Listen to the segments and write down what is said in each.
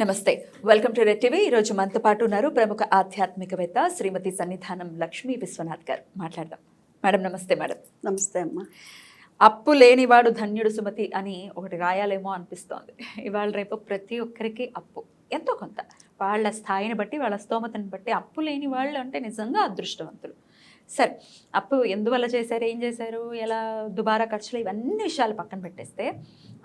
నమస్తే. Welcome to Red TV. ఈరోజు మనతో పాటు ఉన్నారు ప్రముఖ ఆధ్యాత్మికవేత్త శ్రీమతి సన్నిధానం లక్ష్మీ విశ్వనాథ్ గారు. మాట్లాడదాం. మేడం నమస్తే మేడం. నమస్తే అమ్మ. అప్పు లేనివాడు ధన్యుడు సుమతి అని ఒకటి రాయాలేమో అనిపిస్తోంది. ఇవాళ రేపు ప్రతి ఒక్కరికి అప్పు. ఎంతో కొంత. వాళ్ళ స్థాయిని బట్టి వాళ్ళ స్తోమతని బట్టి అప్పు లేని వాళ్ళు అంటే నిజంగా అదృష్టవంతులు. సరే అప్పు ఎందువల్ల చేశారు? ఏం చేశారు? ఎలా? దుబారా ఖర్చులు? ఇవన్నీ విషయాలు పక్కన పెట్టేస్తే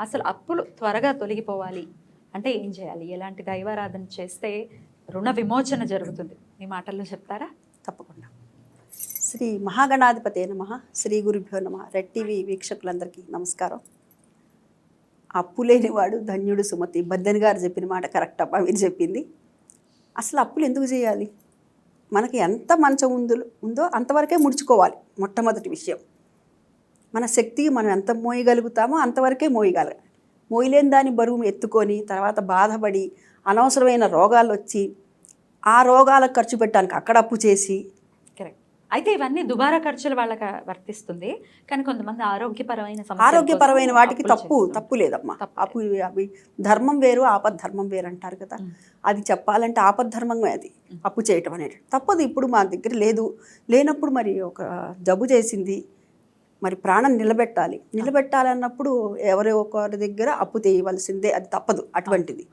అసలు అప్పులు త్వరగా తొలగిపోవాలి. అంటే ఏం చేయాలి? ఎలాంటి దైవారాధన చేస్తే రుణ విమోచన జరుగుతుంది? మీ మాటల్లో చెప్తారా? తప్పకుండా. శ్రీ మహాగణాధిపతి నమ. శ్రీ గురుభ్యో నమ. రెడ్ టీవీ వీక్షకులందరికీ నమస్కారం. అప్పు లేనివాడు ధన్యుడు సుమతి. బద్దెన్ గారు చెప్పిన మాట కరెక్ట్ అప్ప మీరు చెప్పింది. అసలు అప్పులు ఎందుకు చేయాలి? మనకి ఎంత మంచం ఉందో ఉందో అంతవరకే ముడుచుకోవాలి మొట్టమొదటి విషయం. మన శక్తికి మనం ఎంత మోయగలుగుతామో అంతవరకే మోయగలగాలి. మోయలేని దాని బరువు ఎత్తుకొని తర్వాత బాధపడి అనవసరమైన రోగాలు వచ్చి ఆ రోగాలకు ఖర్చు పెట్టడానికి అక్కడ అప్పు చేసి కరెక్ట్ అయితే ఇవన్నీ దుబారా ఖర్చులు వాళ్ళకి వర్తిస్తుంది. కానీ కొంతమంది ఆరోగ్యపరమైన ఆరోగ్యపరమైన వాటికి తప్పు. తప్పు లేదమ్మా. అప్పు అవి ధర్మం వేరు ఆపద్ధర్మం వేరు అంటారు కదా. అది చెప్పాలంటే ఆపద్ధర్మమే అది. అప్పు చేయటం అనేది తప్పదు. ఇప్పుడు మా దగ్గర లేదు. లేనప్పుడు మరి ఒక జబ్బు చేసింది. మరి ప్రాణం నిలబెట్టాలి. నిలబెట్టాలన్నప్పుడు ఎవరో ఒకరి దగ్గర అప్పు చేయవలసిందే అది తప్పదు అటువంటిది.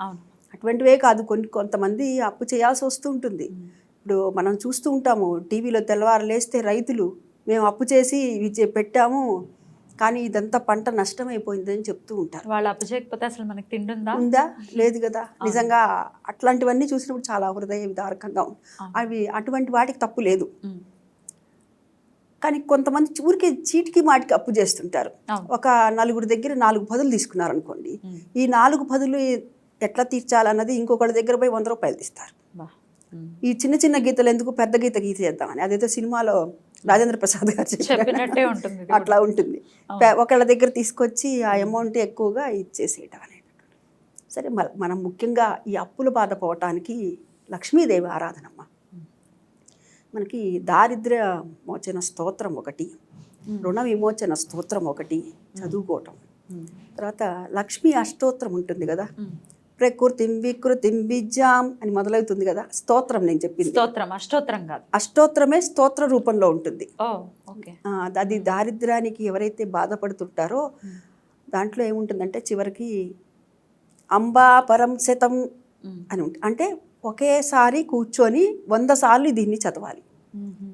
అటువంటివే కాదు కొన్ని కొంతమంది అప్పు చేయాల్సి వస్తూ ఉంటుంది. ఇప్పుడు మనం చూస్తూ ఉంటాము టీవీలో తెల్లవారు లేస్తే రైతులు మేము అప్పు చేసి ఇవి పెట్టాము కానీ ఇదంతా పంట నష్టమైపోయిందని చెప్తూ ఉంటారు. వాళ్ళు అప్పు చేయకపోతే అసలు మనకి తిండుందా? ఉందా? లేదు కదా. నిజంగా అట్లాంటివన్నీ చూసినప్పుడు చాలా హృదయ విదారకంగా. అవి అటువంటి వాటికి తప్పు లేదు. కానీ కొంతమంది ఊరికి చీటికి మాటికి అప్పు చేస్తుంటారు. ఒక నలుగురు దగ్గర నాలుగు పదులు తీసుకున్నారు అనుకోండి. ఈ నాలుగు పదులు ఎట్లా తీర్చాలన్నది ఇంకొకటి దగ్గర పోయి వంద రూపాయలు తీస్తారు. ఈ చిన్న చిన్న గీతలు ఎందుకు పెద్ద గీత గీసేద్దామని అదేదో సినిమాలో రాజేంద్ర ప్రసాద్ గారు. చెప్పినట్టే ఉంటుంది అట్లా ఉంటుంది ఒకళ్ళ దగ్గర తీసుకొచ్చి ఆ అమౌంట్ ఎక్కువగా ఇచ్చేసేయటం అనేది సరే మనం ముఖ్యంగా ఈ అప్పుల బాధ పోవటానికి లక్ష్మీదేవి ఆరాధనమ్మ మనకి దారిద్ర్య మోచన స్తోత్రం ఒకటి. రుణ విమోచన స్తోత్రం ఒకటి చదువుకోవటం. తర్వాత లక్ష్మీ అష్టోత్తరం ఉంటుంది కదా. ప్రకృతిం వికృతిం విద్యాం అని మొదలవుతుంది కదా? స్తోత్రం నేను చెప్పింది. స్తోత్రం అష్టోత్తరం కాదు. అష్టోత్తరమే స్తోత్ర రూపంలో ఉంటుంది. అది దారిద్ర్యానికి ఎవరైతే బాధపడుతుంటారో దాంట్లో ఏముంటుందంటే చివరికి అంబా పరం శతం. అని ఉంటుంది అంటే ఒకేసారి కూర్చొని వంద సార్లు దీన్ని చదవాలి.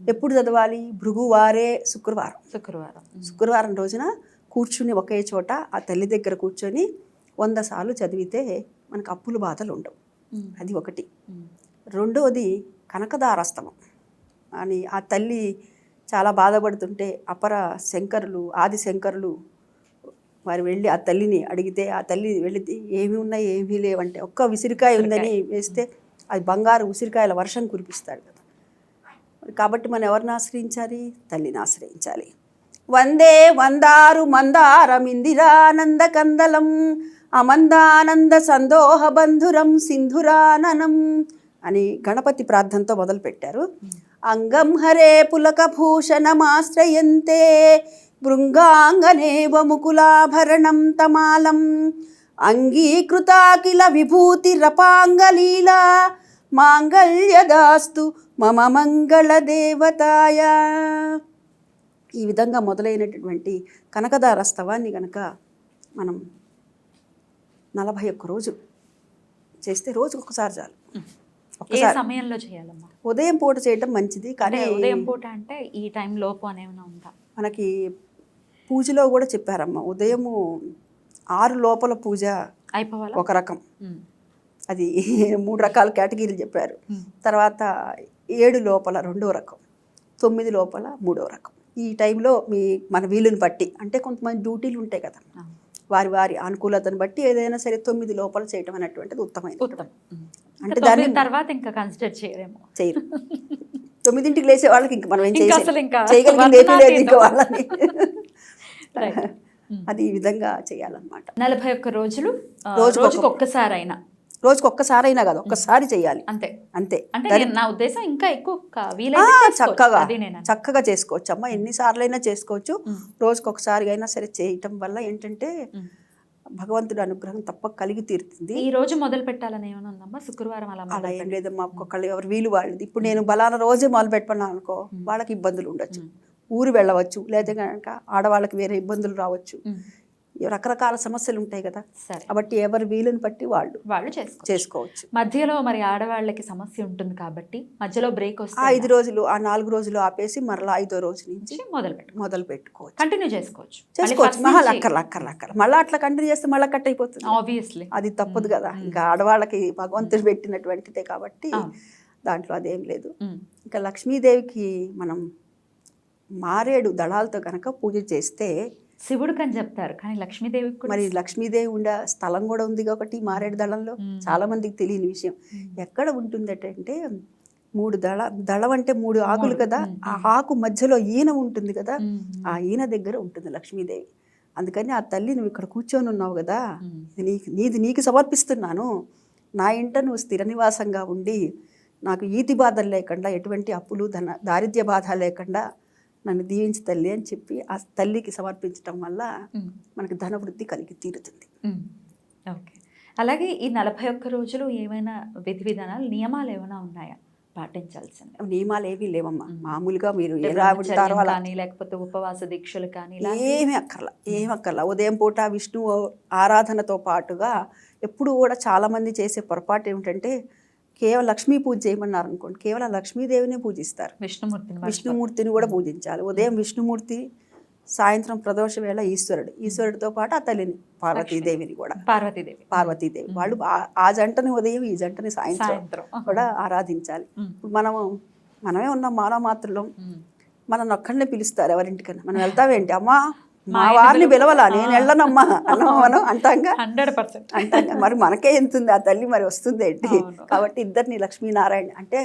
ఎప్పుడు చదవాలి? భృగువారే శుక్రవారం. శుక్రవారం. శుక్రవారం రోజున కూర్చుని ఒకే చోట ఆ తల్లి దగ్గర కూర్చొని వంద సార్లు చదివితే మనకు అప్పుల బాధలు ఉండవు. అది ఒకటి. రెండవది కనకదారస్తమం. అని ఆ తల్లి చాలా బాధపడుతుంటే అపర శంకరులు ఆది శంకరులు వారు వెళ్ళి ఆ తల్లిని అడిగితే ఆ తల్లి వెళ్ళి ఏమి ఉన్నాయి? ఏమీ లేవంటే ఒక్క ఉసిరికాయ ఉందని వేస్తే అది బంగారు ఉసిరికాయల వర్షం కురిపిస్తాడు కదా. కాబట్టి మనం ఎవరిని ఆశ్రయించాలి? తల్లిని ఆశ్రయించాలి. వందే వందారు మందారమిందిరానంద కందలం అమందానంద సందోహ బంధురం సింధురాననం అని గణపతి ప్రార్థనతో మొదలుపెట్టారు. అంగం హరే పులక భూషణమాశ్రయంతే భృంగాంగనేవ ముకులాభరణం తమాలం అంగీకృతాకిల విభూతిరపాంగలీలా మాంగళ్యదాస్తు మమ మంగళ దేవతాయ. ఈ విధంగా మొదలైనటువంటి కనకదార స్తవాన్ని గనక మనం నలభై ఒక్క రోజు చేస్తే రోజుకు ఒకసారి చాలు. ఒక్కసారి సమయంలో చేయాలమ్మా? ఉదయం పూట చేయటం మంచిది కానీ ఉదయం పూట అంటే ఈ టైం లోపు అనేమైనా ఉందా మనకి పూజలో కూడా చెప్పారమ్మ ఉదయము ఆరు లోపల పూజ అయిపోవాలా ఒక రకం. అది మూడు రకాల కేటగిరీలు చెప్పారు. తర్వాత ఏడు లోపల రెండో రకం తొమ్మిది లోపల మూడో రకం ఈ టైంలో మీ మన వీలుని బట్టి అంటే కొంతమంది డ్యూటీలు ఉంటాయి కదా. వారి వారి అనుకూలతను బట్టి ఏదైనా సరే తొమ్మిది లోపల చేయటం అనేటువంటిది ఉత్తమైన ఉత్తమం ఉమ్. అంటే తొమ్మిది తర్వాత ఇంకా కన్సిడర్ చేయరేమో చేయరు తొమ్మిదింటికి లేచే వాళ్ళకి ఇంక మనం ఏం చేయగలిగింది ఏమీ లేదు ఇంకా వాళ్ళని. అది ఈ విధంగా చేయాలన్నమాట. నలభై ఒక్క రోజులు రోజుకు ఒక్కసారైనా రోజుకి ఒక్కసారైనా. కాదు ఒక్కసారి చేయాలి. అంతే. అంతే. అంటే నా ఉద్దేశం ఇంకా ఎక్కువ. చక్కగా. చక్కగా చేసుకోవచ్చు. అమ్మ ఎన్నిసార్లు అయినా చేసుకోవచ్చు. రోజుకి ఒకసారి అయినా సరే చేయటం వల్ల ఏంటంటే. భగవంతుడి అనుగ్రహం తప్పక కలిగి తీరుతుంది. ఈ రోజు మొదలు పెట్టాలని ఏమైనా ఉందమ్మా? శుక్రవారం అలా అలా ఏం. లేదమ్మా ఒక్కొక్కళ్ళు ఎవరు వీలు వాళ్ళది. ఇప్పుడు నేను బలానా రోజే మొదలు పెట్టుకున్నాను అనుకో వాళ్ళకి ఇబ్బందులు ఉండొచ్చు. ఊరు వెళ్ళవచ్చు లేదా కనుక ఆడవాళ్ళకి వేరే ఇబ్బందులు రావచ్చు. రకరకాల సమస్యలు ఉంటాయి కదా. కాబట్టి ఎవరి వీలుని బట్టి వాళ్ళు వాళ్ళు చేసుకో చేసుకోవచ్చు. మధ్యలో మరి ఆడవాళ్ళకి సమస్య ఉంటుంది కాబట్టి మధ్యలో బ్రేక్ వస్తే ఐదు రోజులు ఆ నాలుగు రోజులు ఆపేసి మరలా ఐదో రోజు నుంచి మొదలు పెట్టు మొదలు పెట్టుకోవచ్చు. కంటిన్యూ చేసుకోవచ్చు. చేసుకోవచ్చు. మహా అక్కర్ల అక్కర్ల అక్కర్ల. మళ్ళీ అట్లా కంటిన్యూ చేస్తే మళ్ళీ కట్ అయిపోతుంది. ఆబ్వియస్లీ అది తప్పదు కదా. ఇంకా ఆడవాళ్ళకి భగవంతుడు పెట్టినటువంటిదే కాబట్టి. దాంట్లో అదేం లేదు. ఇంకా లక్ష్మీదేవికి మనం మారేడు దళాలతో కనుక పూజ చేస్తే శివుడికి అని చెప్తారు కానీ లక్ష్మీదేవికి కూడా మరి లక్ష్మీదేవి ఉండే స్థలం కూడా ఉంది ఒకటి మారేడు దళంలో. చాలా మందికి తెలియని విషయం. ఎక్కడ ఉంటుందటంటే మూడు దళ దళం అంటే మూడు ఆకులు. కదా. ఆ ఆకు మధ్యలో ఈన ఉంటుంది కదా. ఆ ఈన దగ్గర ఉంటుంది లక్ష్మీదేవి అందుకని ఆ తల్లి నువ్వు ఇక్కడ కూర్చొని ఉన్నావు కదా నీకు నీది నీకు సమర్పిస్తున్నాను నా ఇంట నువ్వు స్థిర నివాసంగా ఉండి నాకు ఈతి బాధలు లేకుండా ఎటువంటి అప్పులు ధన దారిద్ర్య బాధ లేకుండా నన్ను దీవించి తల్లి అని చెప్పి ఆ తల్లికి సమర్పించటం వల్ల. మనకి ధనవృద్ధి కలిగి తీరుతుంది. ఓకే. అలాగే ఈ నలభై ఒక్క రోజులు ఏమైనా విధి విధానాలు నియమాలు ఏమైనా ఉన్నాయా? పాటించాల్సింది నియమాలు ఏమీ లేవమ్మా. మ్మ్. మామూలుగా మీరు ఎలా ఉంటారో కానీ లేకపోతే ఉపవాస దీక్షలు కానీ ఏమీ అక్కర్లా. ఏమి అక్కర్లా. ఉదయం పూట విష్ణు ఆరాధనతో పాటుగా ఎప్పుడు కూడా చాలామంది చేసే పొరపాటు ఏమిటంటే కేవలం లక్ష్మీ పూజ చేయమన్నారు అనుకోండి. కేవలం లక్ష్మీదేవినే పూజిస్తారు. విష్ణుమూర్తిని విష్ణుమూర్తిని కూడా పూజించాలి. ఉదయం విష్ణుమూర్తి సాయంత్రం ప్రదోష వేళ ఈశ్వరుడు. ఈశ్వరుడితో పాటు ఆ తల్లిని పార్వతీదేవిని కూడా. పార్వతీదేవి. పార్వతీదేవి. వాళ్ళు ఆ- జంటని ఉదయం ఈ జంటని సాయంత్రం కూడా ఆరాధించాలి. ఇప్పుడు మనము మనమే ఉన్నాం మానవ ఉమ్. మనం ఒక్కడనే పిలుస్తారు ఎవరింటికన్నా. మనం వెళ్తావేంటి? అమ్మా మా వారిని పిలువు. పిలవలా నేను. వెళ్ళనమ్మా అన్నాం మనం అంటాంగా హండ్రెడ్ పర్సెంట్ అంటాంగా మరి మనకే ఎంత ఉంది ఆ తల్లి మరి వస్తుంది ఏంటి. కాబట్టి ఇద్దరిని లక్ష్మీనారాయణ అంటే